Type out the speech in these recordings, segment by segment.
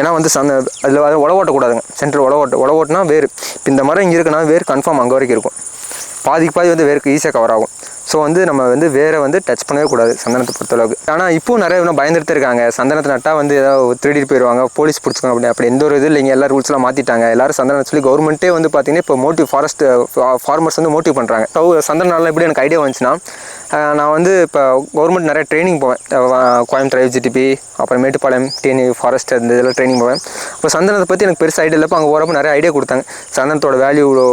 ஏன்னா வந்து சந்த அதில் உழவு ஓட்டக்கூடாதுங்க சென்டர் உழவு ஓட்ட உழவு ஓட்டினா வேர் இப்போ இந்த மரம் இங்கே இருக்குன்னா வேர் கன்ஃபார்ம் அங்கே வரைக்கும் இருக்கும். பாதிக்கு பாதி வந்து வேருக்கு ஈஸியாக கவர் ஆகும். ஸோ வந்து நம்ம வந்து வேரை வந்து டச் பண்ணவே கூடாது சந்தனத்தை பொறுத்தளவுக்கு. ஆனால் இப்போ நிறைய இன்னும் பயந்துட்டு இருக்காங்க. சந்தனத்தை நட்டால் வந்து ஏதாவது திருடிட்டு போயிடுவாங்க போலீஸ் பிடிச்சிக்கணும் அப்படி அப்படி எந்த ஒரு இது இல்லைங்க. எல்லா ரூல்ஸ்லாம் மாற்றிட்டாங்க எல்லாரும் சந்தனம் சொல்லி கவர்மெண்ட்டே வந்து பார்த்தீங்கன்னா இப்போ மோட்டிவ் ஃபாரஸ்ட் ஃபார்மர்ஸ் uh, வந்து மோட்டிவ் பண்ணுறாங்க ஸோ சந்தனால எப்படி எனக்கு ஐடியா வந்துச்சுன்னா நான் வந்து இப்போ கவர்மெண்ட் நிறைய ட்ரைனிங் போவேன். கோயம்புத்தூர் ஐஜிடிபி அப்புறம் மேட்டுப்பாளையம் டிஎன்இ ஃபாரஸ்ட் அந்த இதெல்லாம் ட்ரைனிங் போவேன். இப்போ சந்தனத்தை பற்றி எனக்கு பெருசு ஐடியா இல்லைப்போ அங்கே போகிறப்ப நிறைய ஐடியா கொடுத்தாங்க. சந்தனத்தோட வேல்யூ இவ்வளோ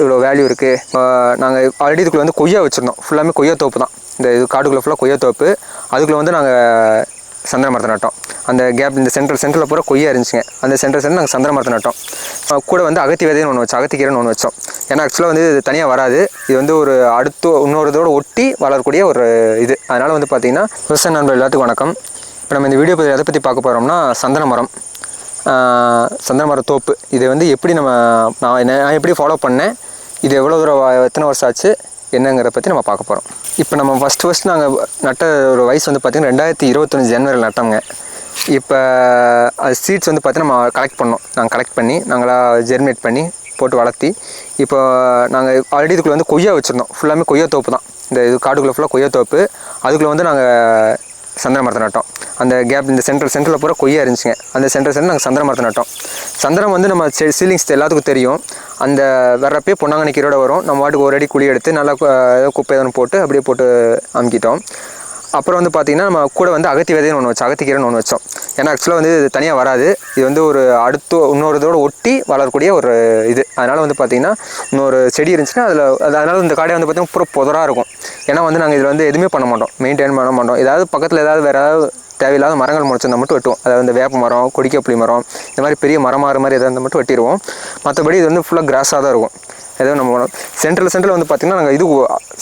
இவ்வளோ வேல்யூ இருக்குது நாங்கள் ஆல்ரெடி இதுக்குள்ளே வந்து கொய்யா வச்சுருந்தோம். ஃபுல்லாமே கொய்யா தோப்பு தான். இந்த இது காட்டுக்குள்ளே ஃபுல்லாக கொய்யா தோப்பு அதுக்குள்ளே வந்து நாங்கள் சந்தன மரத்தை நட்டோம் அந்த கேப் இந்த சென்ட்ரல் சென்டரில் பூரா கொய்யா இருந்துச்சுங்க. அந்த சென்ட்ரல் சென்டர் நாங்கள் சந்தன மரத்தை நட்டோம் கூட வந்து அகத்தி விதைன்னு ஒன்று வச்சோம் அகத்திக்கீரைன்னு ஒன்று வச்சோம். ஏன்னா ஆக்சுவலாக வந்து இது தனியாக வராது. இது வந்து ஒரு அடுத்து இன்னொரு இதோட ஒட்டி வளரக்கூடிய ஒரு இது. அதனால் வந்து பார்த்திங்கன்னா விவசாய நண்பர்கள் எல்லாத்துக்கும் வணக்கம். இப்போ நம்ம இந்த வீடியோ பற்றி எதை பற்றி பார்க்க போகிறோம்னா சந்தன மரம் ஆஹ் சந்தன மர தோப்பு. இது வந்து எப்படி நம்ம நான் என்ன- நான் எப்படி ஃபாலோ பண்ணேன்? இது எவ்வளோ தூரம் எத்தனை வருஷம் ஆச்சு? என்னங்கிறத பற்றி நம்ம பார்க்க போகிறோம் இப்போ நம்ம ஃபஸ்ட்டு ஃபஸ்ட் நாங்கள் நட்ட ஒரு வயசு வந்து பார்த்திங்கன்னா ரெண்டாயிரத்தி இருபத்தொன்று ஜனவரியில் நட்டோங்க இப்போ அது சீட்ஸ் வந்து பார்த்திங்கன்னா நம்ம கலெக்ட் பண்ணோம். நாங்கள் கலெக்ட் பண்ணி நாங்களாக ஜெர்மினேட் பண்ணி போட்டு வளர்த்தி இப்போ நாங்கள் ஆல்ரெடி இதுக்குள்ளே வந்து கொய்யா வச்சுருந்தோம். ஃபுல்லாமே கொய்யா தோப்பு தான். இந்த இது காடுக்குள்ளே ஃபுல்லாக கொய்யா தோப்பு. அதுக்குள்ளே வந்து நாங்கள் சந்திர மரத்தை நட்டோம். அந்த கேப் இந்த சென்ட்ரல் சென்டரில் பூரா கொய்யா இருந்துச்சுங்க. அந்த சென்ட்ரல் சென்டர் நாங்கள் சந்திர மரத்தை நட்டோம். சந்தனம் வந்து நம்ம சீலிங்ஸ் எல்லாத்துக்கும் தெரியும். அந்த வர்றப்பே பொன்னாங்கண்ணி கீரோட வரும். நம்ம வாட்டுக்கு ஒரு அடி குழி எடுத்து நல்லா ஏதோ குப்பை எதனும் போட்டு அப்படியே போட்டு அமுக்கிட்டோம். அப்புறம் வந்து பார்த்திங்கன்னா நம்ம கூட வந்து அகத்தி விதைன்னு ஒன்று வச்சோம் அகத்திக்கீரைன்னு ஒன்று வச்சோம். ஏன்னா ஆக்சுவலாக வந்து இது தனியாக வராது. இது வந்து ஒரு அடுத்து இன்னொரு இதோட ஒட்டி வளரக்கூடிய ஒரு இது. அதனால் வந்து பார்த்திங்கன்னா இன்னொரு செடி இருந்துச்சுன்னா அதில் அது அதனால் இந்த காடை வந்து பார்த்திங்கன்னா பூரா புதராக இருக்கும். ஏன்னா வந்து நாங்கள் இதில் வந்து எதுவுமே பண்ண மாட்டோம். மெயின்டைன் பண்ண மாட்டோம். ஏதாவது பக்கத்தில் ஏதாவது வேறு ஏதாவது தேவையில்லாத மரங்கள் முளைச்சிருந்தா மட்டும் வெட்டுவோம். அதாவது இந்த வேப்ப மரம் கொடிக்கப்புளி மரம் இந்த மாதிரி பெரிய மரமாறு மாதிரி எதாவது இருந்தால் மட்டும் வெட்டிடுவோம். மற்றபடி இது வந்து ஃபுல்லாக கிராஸாக தான் இருக்கும். ஏதோ நம்ம சென்ட்ரல் சென்டரில் வந்து பார்த்திங்கன்னா நாங்கள் இது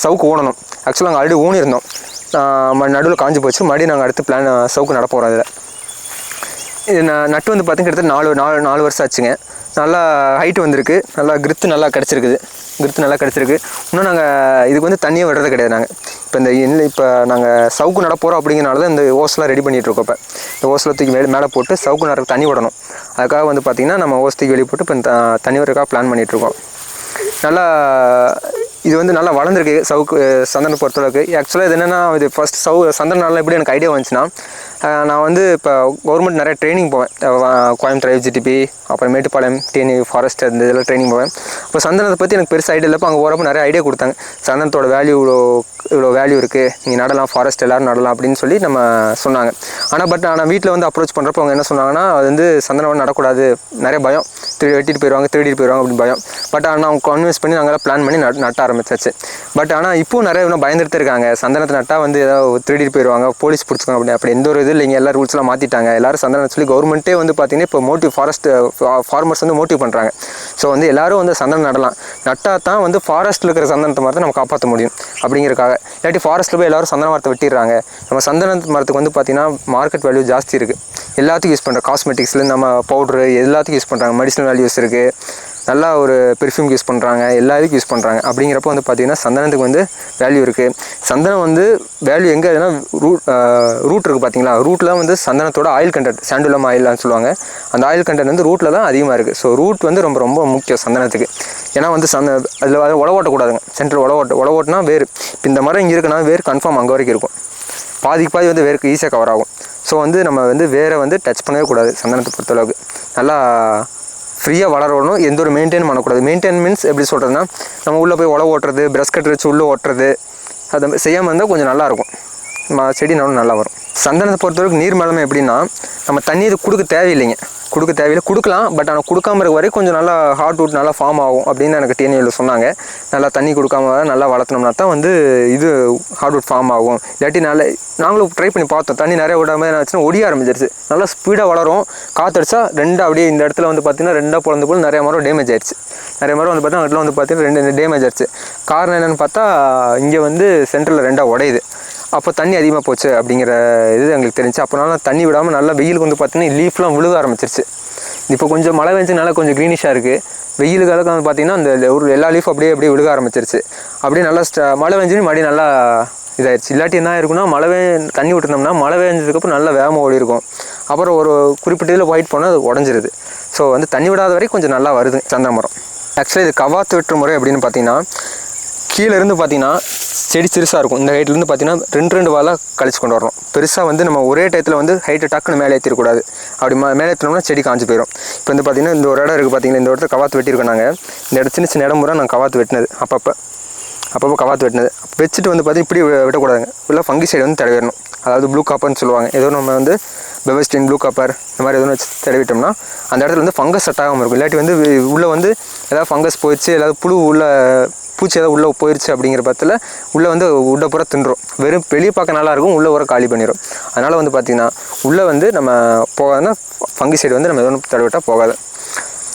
சவுக்கு ஊனணும் ஆக்சுவலாக நாங்கள் ஆல்ரெடி ஊனியிருந்தோம். நடுவில் காஞ்சி போச்சு. மறுபடியும் நாங்கள் அடுத்து பிளான் சவுக்கு நடப்போகிறோம் அதில் இதில். இது ந- நட்டு வந்து பார்த்திங்கன்னா கிட்டத்தட்ட நாலு நாலு நாலு வருஷம் ஆச்சுங்க. நல்லா ஹைட்டு வந்திருக்கு. நல்லா கிரித்து நல்லா கிடச்சிருக்குது. கிரித்து நல்லா கிடச்சிருக்கு. இன்னும் நாங்கள் இதுக்கு வந்து தண்ணியே விடுறது கிடையாது நாங்கள் இப்போ இந்த இல்லை இப்போ நாங்கள் சவுக்கு நட போகிறோம் அப்படிங்கிறனால தான் இந்த ஓஸ்லாம் ரெடி பண்ணிகிட்டு இருக்கோம் இப்போ. இந்த ஓஸில் தூக்கி மேலே மேலே போட்டு சவுக்கு நடக்க தண்ணி விடணும். அதுக்காக வந்து பார்த்திங்கன்னா நம்ம ஓஸ் தூக்கி வெளியே போட்டு இப்போ தண்ணி வரக்காக பிளான் பண்ணிகிட்ருக்கோம் நல்லா இது வந்து நல்லா வளர்ந்துருக்கு சவுக்கு சந்தனம் பொறுத்தளவுக்கு. ஆக்சுவலாக இது என்னென்னா இது ஃபஸ்ட் சவு சந்தன நாளில் எப்படி எனக்கு ஐடியா வந்துச்சுன்னா நான் வந்து இப்போ கவர்மெண்ட் நிறைய ட்ரைனிங் போவேன். கோயம்புத்தூர் ஐஜிடிபி அப்புறம் மேட்டுப்பாளையம் டிஎன்இ ஃபாரஸ்ட் இந்த இதெல்லாம் ட்ரைனிங் போவேன். இப்போ சந்தனத்தை பற்றி எனக்கு பெருசாக ஐடியா இல்லைப்போ அங்கே போகிறப்ப நிறைய ஐடியா கொடுத்தாங்க. சந்தனத்தோட வேல்யூ இவ்வளோ வேல்யூ இருக்குது நீங்கள் நடலாம் ஃபாரஸ்ட் எல்லோரும் நடலாம் அப்படின்னு சொல்லி நம்ம சொன்னாங்க. ஆனால் பட் ஆனால் வீட்டில் வந்து அப்ரோச் பண்ணுறப்போ அவங்க என்ன சொன்னாங்கன்னா அது வந்து சந்தனம் நடக்கூடாது. நிறைய பயம். திரு வெட்டிட்டு போயிடுவாங்க திருடிட்டு போயிடுவாங்க அப்படின்னு பயம். பட் ஆனால் அவங்க கன்வின்ஸ் பண்ணி நாங்களாம் பிளான் பண்ணி நட் நட்ட ஆரம்பிச்சாச்சு. பட் ஆனால் இப்போ நிறைய இன்னும் பயந்துட்டு இருக்காங்க. சந்தனத்தை நட்டால் வந்து ஏதாவது திருடிட்டு போயிடுவாங்க போலீஸ் பிடிச்சிக்கோங்க அப்படி அப்படி எந்த ஒரு இது இல்லைங்க. எல்லா ரூல்ஸ்லாம் மாற்றிட்டாங்க எல்லாரும் சந்தனம் சொல்லி கவர்மெண்ட்டே வந்து பார்த்தீங்கன்னா இப்போ மோட்டிவ் ஃபாரஸ்ட் ஃபார்மர்ஸ் வந்து மோட்டிவ் பண்ணுறாங்க ஸோ வந்து எல்லாரும் வந்து சந்தனம் நடலாம். நட்டால் தான் வந்து ஃபாரஸ்ட்டில் இருக்கிற சந்தனத்தை மரத்தை நம்ம காப்பாற்ற முடியும். அப்படிங்கிறக்காக இல்லாட்டி ஃபாரஸ்ட்டில் போய் எல்லாரும் சந்தன மரத்தை வெட்டிடுறாங்க. நம்ம சந்தன மரத்துக்கு வந்து பார்த்தீங்கன்னா மார்க்கெட் வேல்யூ ஜாஸ்தி இருக்குது எல்லாத்துக்கும் யூஸ் பண்ணுறோம் காஸ்மெட்டிக்ஸில் நம்ம பவுட்ரு எல்லாத்துக்கும் யூஸ் பண்ணுறாங்க மெடிசனல் வேல்யூஸ் இருக்குது நல்லா ஒரு பெர்ஃப்யூம் யூஸ் பண்ணுறாங்க எல்லா இதுக்கும் யூஸ் பண்ணுறாங்க அப்படிங்கிறப்ப வந்து பார்த்திங்கன்னா சந்தனத்துக்கு வந்து வேல்யூ இருக்குது சந்தனம் வந்து வேல்யூ எங்கே இருக்குன்னா ரூட் ரூட் இருக்குது பார்த்தீங்களா ரூட்டில் வந்து சந்தனத்தோட ஆயில் கண்டென்ட் சாண்டுலம் ஆயிலான்னு சொல்லுவாங்க. அந்த ஆயில் கண்டென்ட் வந்து ரூட்டில் தான் அதிகமாக இருக்குது ஸோ ரூட் வந்து ரொம்ப ரொம்ப முக்கியம் சந்தனத்துக்கு. ஏன்னா வந்து சந்த அதில் உழவு ஓட்டக்கூடாதுங்க சென்ட்ரல் உழ ஓட்ட உழவு ஓட்டினா வேர். இப்போ இந்த மரம் இங்கே இருக்குன்னா வேர் கன்ஃபார்ம் அங்கே வரைக்கும் இருக்கும். பாதிக்கு பாதி வந்து வேருக்கு ஈஸியாக கவர் ஆகும். ஸோ வந்து நம்ம வந்து வேரை வந்து டச் பண்ணவே கூடாது சந்தனத்தை பொறுத்தளவுக்கு. நல்லா ஃப்ரீயாக வளரணும் எந்த ஒரு மெயின்டைன் பண்ணக்கூடாது. மெயின்டைன் மீன்ஸ் எப்படி சொல்கிறதுனா நம்ம உள்ளே போய் உழவு ஓட்டுறது ப்ரஷ் கட் வச்சு உள்ளே ஓட்டுறது அதை செய்யாமல் இருந்தால் கொஞ்சம் நல்லாயிருக்கும் ம- செடி நல்லா நல்லா வரும். சந்தனத்தை பொறுத்தவரைக்கும் நீர் மேலமை எப்படின்னா நம்ம தண்ணி இது கொடுக்க தேவையில்லைங்க. கொடுக்க தேவையில்லை. கொடுக்கலாம் பட் ஆனால் கொடுக்காம இருக்க வரைக்கும் கொஞ்சம் நல்லா ஹார்ட் வுட் நல்லா ஃபார்ம் ஆகும் அப்படின்னு எனக்கு டிஎன்ஏவில் சொன்னாங்க. நல்லா தண்ணி கொடுக்காம நல்லா வளர்த்தனோம்னா தான் வந்து இது ஹார்ட் வுட் ஃபார்ம் ஆகும். இல்லாட்டி நல்ல நாங்களும் ட்ரை பண்ணி பார்த்தோம். தண்ணி நிறைய விடாம என்ன ஆச்சுன்னா ஒடிய ஆரம்பிச்சிருச்சு. நல்லா ஸ்பீடாக வளரும். காற்றடிச்சா ரெண்டு அப்படியே இந்த இடத்துல வந்து பார்த்திங்கன்னா ரெண்டாக பிறந்த போல் நிறைய மரம் டேமேஜ் ஆயிடுச்சு நிறைய மரம் வந்து பார்த்தீங்கன்னா இடத்துல வந்து பார்த்தீங்கன்னா ரெண்டு டேமேஜ் ஆயிடுச்சு காரணம் என்னென்னு பார்த்தா இங்கே வந்து சென்டரில் ரெண்டாக உடையுது. அப்போ தண்ணி அதிகமாக போச்சு அப்படிங்கிற இது எங்களுக்கு தெரிஞ்சு அப்போனால தண்ணி விடாமல் நல்லா வெயிலுக்கு வந்து பார்த்தீங்கன்னா லீஃப்லாம் விழுக ஆரம்பிச்சிருச்சு. இப்போ கொஞ்சம் மழை பெஞ்சதுனால கொஞ்சம் க்ரீனிஷாக இருக்குது வெயில் காலத்தில் வந்து பார்த்தீங்கன்னா அந்த ஒரு எல்லா லீஃப் அப்படியே அப்படியே விழுக ஆரம்பிச்சிருச்சு. அப்படியே நல்லா ஸ்ட- மழை பெஞ்சு மறுபடியும் நல்லா இதாயிடுச்சு இல்லாட்டி என்ன இருக்குன்னா மழை தண்ணி விட்டுருந்தோம்னா மழை பெஞ்சதுக்கப்புறம் நல்லா வேகமாக ஓடி இருக்கும். அப்புறம் ஒரு குறிப்பிட்ட இதில் ஒயிட் போனால் அது உடஞ்சிருது. ஸோ வந்து தண்ணி விடாத வரைக்கும் கொஞ்சம் நல்லா வருது சந்தன மரம் ஆக்சுவலி இது கவாத்து வெட்டுற முறை எப்படின்னு பார்த்தீங்கன்னா கீழே இருந்து பார்த்தீங்கன்னா செடி சிறுசாக இருக்கும். இந்த ஹைட்லேருந்து பார்த்தீங்கன்னா ரெண்டு ரெண்டு வாலாக கழிச்சு கொண்டு வரணும். பெருசாக வந்து நம்ம ஒரே டயத்தில் வந்து ஹைட்டை டக்குன்னு மேலே ஏற்றிடக்கூடாது அப்படி மேலே ஏற்றினோம்னா செடி காஞ்சு போயிடும் இப்போ வந்து பார்த்தீங்கன்னா இந்த ஒரு இடம் இருக்குது பார்த்தீங்கன்னா இந்த இடத்துல கவாத்து வெட்டியிருக்கோம் நாங்கள் இந்த இடம் சின்ன சின்ன இடம் பூரா நாங்கள் கவாத்து வெட்டினது. அப்பப்போ அப்பப்போ கவாத்து வெட்டினது. வச்சுட்டு வந்து பார்த்தீங்கன்னா இப்படி விடக்கூடாதுங்க. ஃபுல்லாக ஃபங்கி சைடு வந்து தடவிடணும். அதாவது ப்ளூ காப்பர்னு சொல்லுவாங்க. ஏதோ நம்ம வந்து பெவஸ்டின் ப்ளூ காப்பர் இந்த மாதிரி எதுவும் வச்சு தடவிட்டோம்னா அந்த இடத்துல வந்து ஃபங்கஸ் செட் ஆகாமல் இருக்கும். இல்லாட்டி வந்து உள்ளே வந்து ஏதாவது ஃபங்கஸ் போயிடுச்சு ஏதாவது புழு உள்ள பூச்சி ஏதாவது உள்ளே போயிடுச்சு அப்படிங்கிற பட்சத்தில் உள்ளே வந்து உள்ள பூரா தின்றும் வெறும் வெளியே பார்க்க நல்லா இருக்கும் உள்ளே பூரா காலி பண்ணிடும் அதனால் வந்து பார்த்திங்கன்னா உள்ளே வந்து நம்ம போகாதுன்னா ஃபங்கி சைடு வந்து நம்ம எதுவும் தடவிட்டால் போகாது.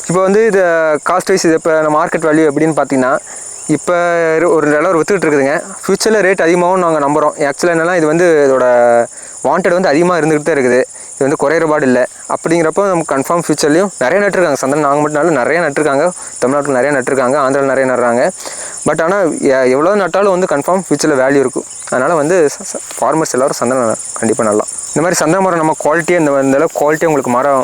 இப்போ வந்து இது காஸ்ட் வைஸ் இது இப்போ மார்க்கெட் வேல்யூ எப்படின்னு பார்த்தீங்கன்னா இப்போ ஒரு நிலவர் விற்றுக்கிட்டு இருக்குதுங்க. ஃப்யூச்சரில் ரேட் அதிகமாகவும் நாங்கள் நம்புகிறோம் ஆக்சுவலாக என்னென்னா இது வந்து இதோட வாண்டட் வந்து அதிகமாக இருந்துகிட்டு தான் இருக்குது. இது வந்து குறையிற பாடு இல்லை. அப்படிங்கிறப்போ நம்ம கன்ஃபார்ம் ஃபியூச்சர்லையும் நிறைய நட்டுருக்காங்க. சந்தனம் நாங்கள் மட்டும் நாளும் நிறைய நட்டுருக்காங்க. தமிழ்நாட்டில் நிறைய நட்டுருக்காங்க. ஆந்திராவில் நிறைய நடுறாங்க. பட் ஆனால் எவ்வளோ நட்டாலும் வந்து கன்ஃபார்ம் ஃபியூச்சரில் வேல்யூ இருக்கும். அதனால் வந்து ஃபார்மர்ஸ் எல்லோரும் சந்தன கண்டிப்பாக நல்லா இந்த மாதிரி சந்தன மரம் நம்ம குவாலிட்டியாக இந்த இந்த குவாலிட்டியாக உங்களுக்கு மரம்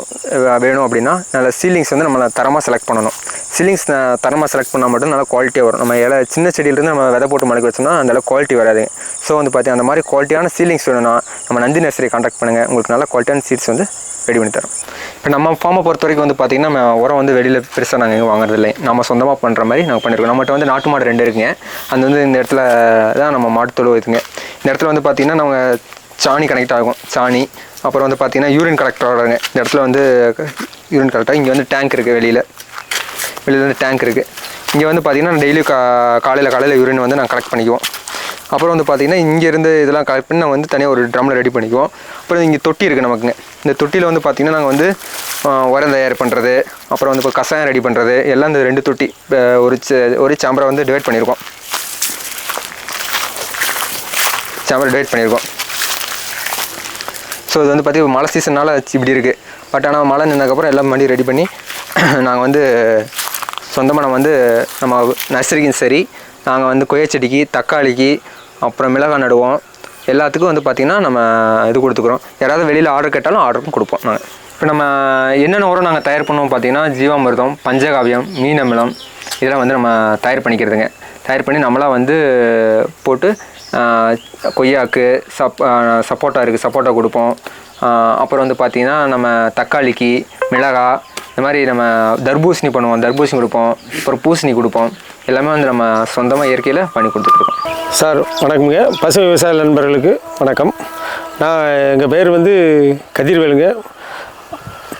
வேணும் அப்படின்னா நல்ல சீலிங்ஸ் வந்து நம்ம தரமாக செலக்ட் பண்ணணும். சீலிங்ஸ் தரமாக செலக்ட் பண்ணால் மட்டும் நல்லா குவாலிட்டியாக வரும். நம்ம இலை சின்ன செடியிலேருந்து நம்ம விதை போட்டு முளைக்க வச்சோம்னா அந்த குவாலிட்டி வராது. ஸோ வந்து பார்த்தீங்கன்னா அந்த மாதிரி குவாலிட்டியான சீலிங்ஸ் வேணும்னா நம்ம நந்தி நர்சரி கான்டாக்ட் பண்ணுங்கள் உங்களுக்கு நல்ல குவாலிட்டியான சீட்ஸ் வந்து ரெடி பண்ணி தரோம். இப்போ நம்ம ஃபார்மை பொறுத்த வரைக்கும் வந்து பார்த்திங்கன்னா நம்ம உரம் வந்து வெளியில் பெருசாக நாங்கள் எங்கே வாங்குறதில்லை. நம்ம சொந்தமாக பண்ணுற மாதிரி நாங்கள் பண்ணியிருக்கோம் நம்மகிட்ட வந்து நாட்டு மாடு ரெண்டு இருக்குங்க. அது வந்து இந்த இடத்துல தான் நம்ம மாட்டு இதுங்க இந்த இடத்துல வந்து பார்த்திங்கன்னா நம்ம சாணி கனெக்ட் ஆகும். சாணி அப்புறம் வந்து பார்த்திங்கன்னா யூரின் கலெக்ட் வருங்க இந்த இடத்துல வந்து யூரின் கலெக்டர் இங்கே வந்து டேங்க் இருக்குது வெளியில். வெளியில் வந்து டேங்க் இருக்குது இங்கே வந்து பார்த்திங்கன்னா டெய்லி கா காலையில் காலையில் யூரின் வந்து நாங்கள் கலெக்ட் பண்ணிக்குவோம். அப்புறம் வந்து பார்த்திங்கன்னா இங்கேருந்து இதெல்லாம் கலெக்ட் பண்ணி நாங்கள் வந்து தனியாக ஒரு ட்ரம்மில் ரெடி பண்ணிக்குவோம். அப்புறம் இங்கே தொட்டி இருக்குது நமக்குங்க இந்த தொட்டியில் வந்து பார்த்திங்கன்னா நாங்கள் வந்து உரம் தயார் பண்ணுறது அப்புறம் வந்து இப்போ கசாயம் ரெடி பண்ணுறது எல்லாம் இந்த ரெண்டு தொட்டி ஒரு ஒரு சாம்பரை வந்து டிவைட் பண்ணியிருக்கோம் சாம்பரை டிவைட் பண்ணியிருக்கோம் ஸோ இது வந்து பார்த்திங்கன்னா மழை சீசனால் இப்படி இருக்குது பட் ஆனால் மழை நின்னதுக்கப்புறம் எல்லாம் மணி ரெடி பண்ணி நாங்கள் வந்து சொந்தமாக நம்ம வந்து நம்ம நர்சரிக்கும் சரி நாங்கள் வந்து கொய்யா செடிக்கு தக்காளிக்கு அப்புறம் மிளகாய் நடுவோம். எல்லாத்துக்கும் வந்து பார்த்திங்கன்னா நம்ம இது கொடுத்துக்குறோம். யாராவது வெளியில் ஆர்டர் கேட்டாலும் ஆர்டரும் கொடுப்போம் நாங்கள் இப்போ நம்ம என்னென்ன உரம் நாங்கள் தயார் பண்ணுவோம் பார்த்தீங்கன்னா ஜீவாமிர்தம் பஞ்சகாவியம் மீன் அமிலம் இதெல்லாம் வந்து நம்ம தயார் பண்ணிக்கிறதுங்க. தயார் பண்ணி நம்மளாக வந்து போட்டு கொய்யாக்கு சப் சப்போட்டா இருக்குது சப்போட்டா கொடுப்போம். அப்புறம் வந்து பார்த்திங்கன்னா நம்ம தக்காளிக்கு மிளகாய் இந்த மாதிரி நம்ம தர்பூசணி பண்ணுவோம். தர்பூசணி கொடுப்போம். அப்புறம் பூசணி கொடுப்போம். எல்லாமே வந்து நம்ம சொந்தமாக இயற்கையில் பண்ணி கொடுத்துட்ருக்கோம். சார் வணக்கம்ங்க. பசு விவசாய நண்பர்களுக்கு வணக்கம். நான் எங்கள் பேர் வந்து கதிர்வேலுங்க.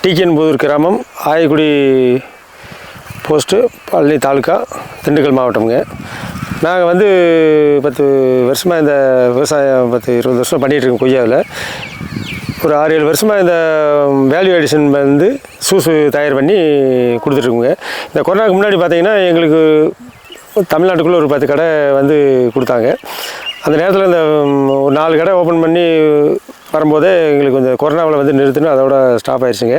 டிகேன்புதூர் கிராமம் ஆயக்குடி போஸ்ட்டு பழனி தாலுக்கா திண்டுக்கல் மாவட்டம்ங்க. நாங்கள் வந்து பத்து வருஷமாக இந்த விவசாயம் பத்து இருபது வருஷம் பண்ணிகிட்ருக்கோம் கொய்யாவில். ஒரு ஆறு ஏழு வருஷமாக இந்த வேல்யூ அடிஷன் வந்து சூசு தயார் பண்ணி கொடுத்துட்ருக்குங்க. இந்த கொரோனாக்கு முன்னாடி பார்த்திங்கன்னா எங்களுக்கு தமிழ்நாட்டுக்குள்ளே ஒரு பத்து கடை வந்து கொடுத்தாங்க. அந்த நேரத்தில் இந்த ஒரு நாலு கடை ஓப்பன் பண்ணி வரும்போதே எங்களுக்கு கொஞ்சம் கொரோனாவில் வந்து நிறுத்தினு அதோட ஸ்டாப் ஆயிடுச்சுங்க.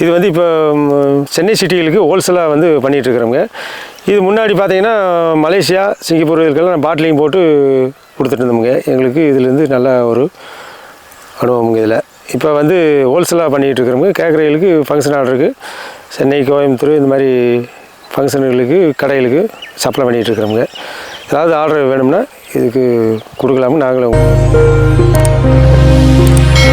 இது வந்து இப்போ சென்னை சிட்டிகளுக்கு ஹோல்சேலாக வந்து பண்ணிகிட்டு இருக்கிறோங்க இது முன்னாடி பார்த்தீங்கன்னா மலேசியா சிங்கப்பூர் இதுக்கெல்லாம் பாட்டிலிங் போட்டு கொடுத்துட்டு இருந்தோமுங்க. எங்களுக்கு இதுலேருந்து நல்ல ஒரு அனுபவம்ங்க இதில். இப்போ வந்து ஹோல்சேலாக பண்ணிகிட்டு இருக்கிறவங்க கேட்குறவங்களுக்கு ஃபங்க்ஷன் ஆர்டருக்கு சென்னை கோயம்புத்தூர் இந்த மாதிரி ஃபங்க்ஷனுகளுக்கு கடைகளுக்கு சப்ளை பண்ணிகிட்டு இருக்கிறவங்க. ஏதாவது ஆர்டர் வேணும்னா இதுக்கு கொடுக்கலாம்னு நாங்களும்